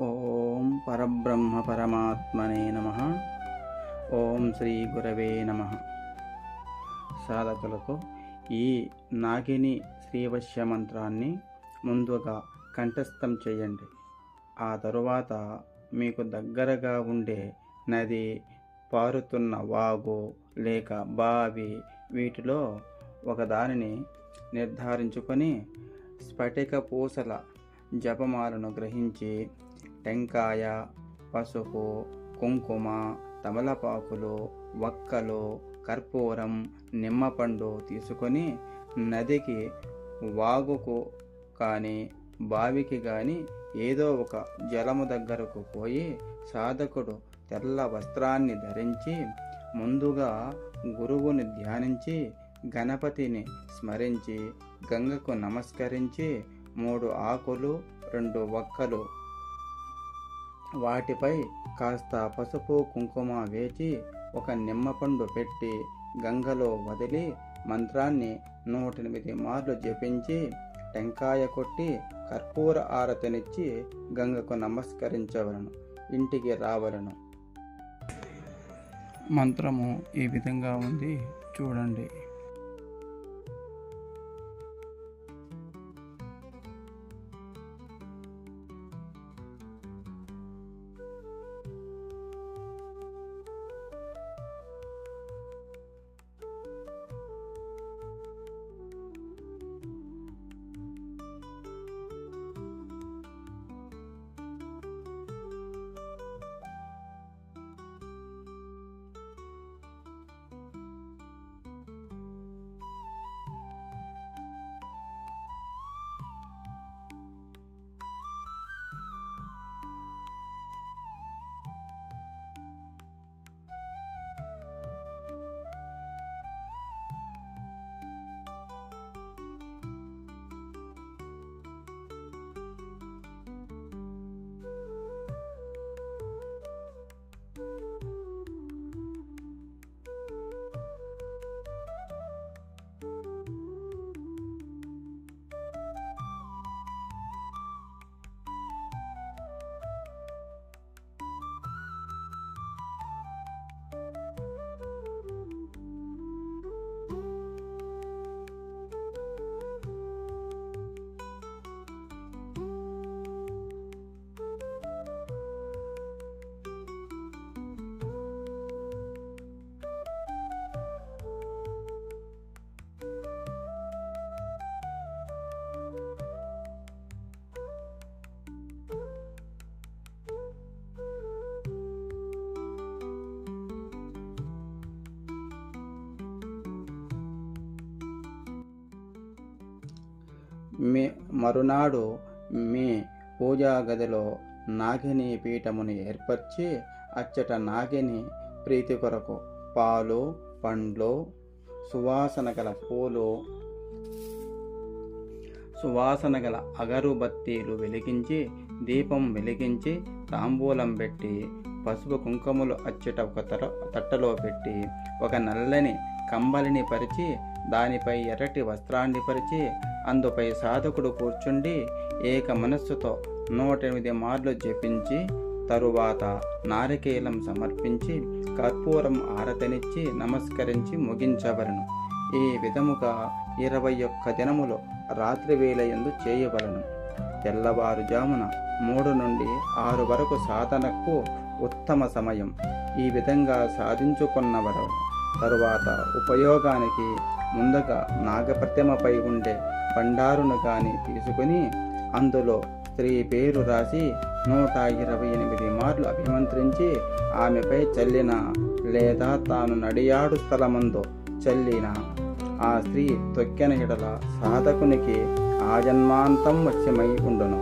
ఓం పరబ్రహ్మ పరమాత్మనే నమ. ఓం శ్రీ గురవే నమ. సాధకులకు ఈ నాగిని శ్రీవశ్య మంత్రాన్ని ముందుగా కంఠస్థం చేయండి. ఆ తరువాత మీకు దగ్గరగా ఉండే నది పారుతున్న వాగు లేక బావి వీటిలో ఒకదానిని నిర్ధారించుకొని స్ఫటిక పూసల జపమాలను గ్రహించి టెంకాయ పసుపు కుంకుమ తమలపాకులు వక్కలు కర్పూరం నిమ్మపండు తీసుకొని నదికి వాగుకు కానీ బావికి కానీ ఏదో ఒక జలము దగ్గరకు పోయి సాధకుడు తెల్ల వస్త్రాన్ని ధరించి ముందుగా గురువుని ధ్యానించి గణపతిని స్మరించి గంగకు నమస్కరించి మూడు ఆకులు రెండు వక్కలు వాటిపై కాస్త పసుపు కుంకుమ వేచి ఒక నిమ్మపండు పెట్టి గంగలో వదిలి మంత్రాన్ని నూటెనిమిది మార్లు జపించి టెంకాయ కొట్టి కర్పూర ఆరతనిచ్చి గంగకు నమస్కరించవలను ఇంటికి రావలను. మంత్రము ఈ విధంగా ఉంది. చూడండి. మే మరునాడు మీ పూజా గదిలో నాగిని పీఠముని ఏర్పరిచి అచ్చట నాగిని ప్రీతి కొరకు పాలు పండ్లు సువాసన గల పూలు సువాసన గల అగరుబత్తీలు వెలిగించి దీపం వెలిగించి తాంబూలం పెట్టి పసుపు కుంకుమలు అచ్చట ఒక తర తట్టలో పెట్టి ఒక నల్లని కంబలిని పరిచి దానిపై ఎర్రటి వస్త్రాన్ని పరిచి అందుపై సాధకుడు కూర్చుండి ఏక మనస్సుతో నూట ఎనిమిది మార్లు జపించి తరువాత నారికేలం సమర్పించి కర్పూరం ఆరతనిచ్చి నమస్కరించి ముగించవలను. ఈ విధముగా ఇరవై ఒక్క దినములు రాత్రి వేళ ఎందు చేయవలను. తెల్లవారుజామున మూడు నుండి ఆరు వరకు సాధనకు ఉత్తమ సమయం. ఈ విధంగా సాధించుకున్నవరు తరువాత ఉపయోగానికి ముందుగా నాగప్రతిమపై ఉండే బండారును కాని తీసుకుని అందులో స్త్రీ పేరు రాసి నూట ఇరవై ఎనిమిది మార్లు అభిమంత్రించి ఆమెపై చల్లిన లేదా తాను నడియాడు స్థలమందు చల్లిన ఆ స్త్రీ తొక్కెన ఎడల సాధకునికి ఆజన్మాంతం వశ్యమై ఉండును.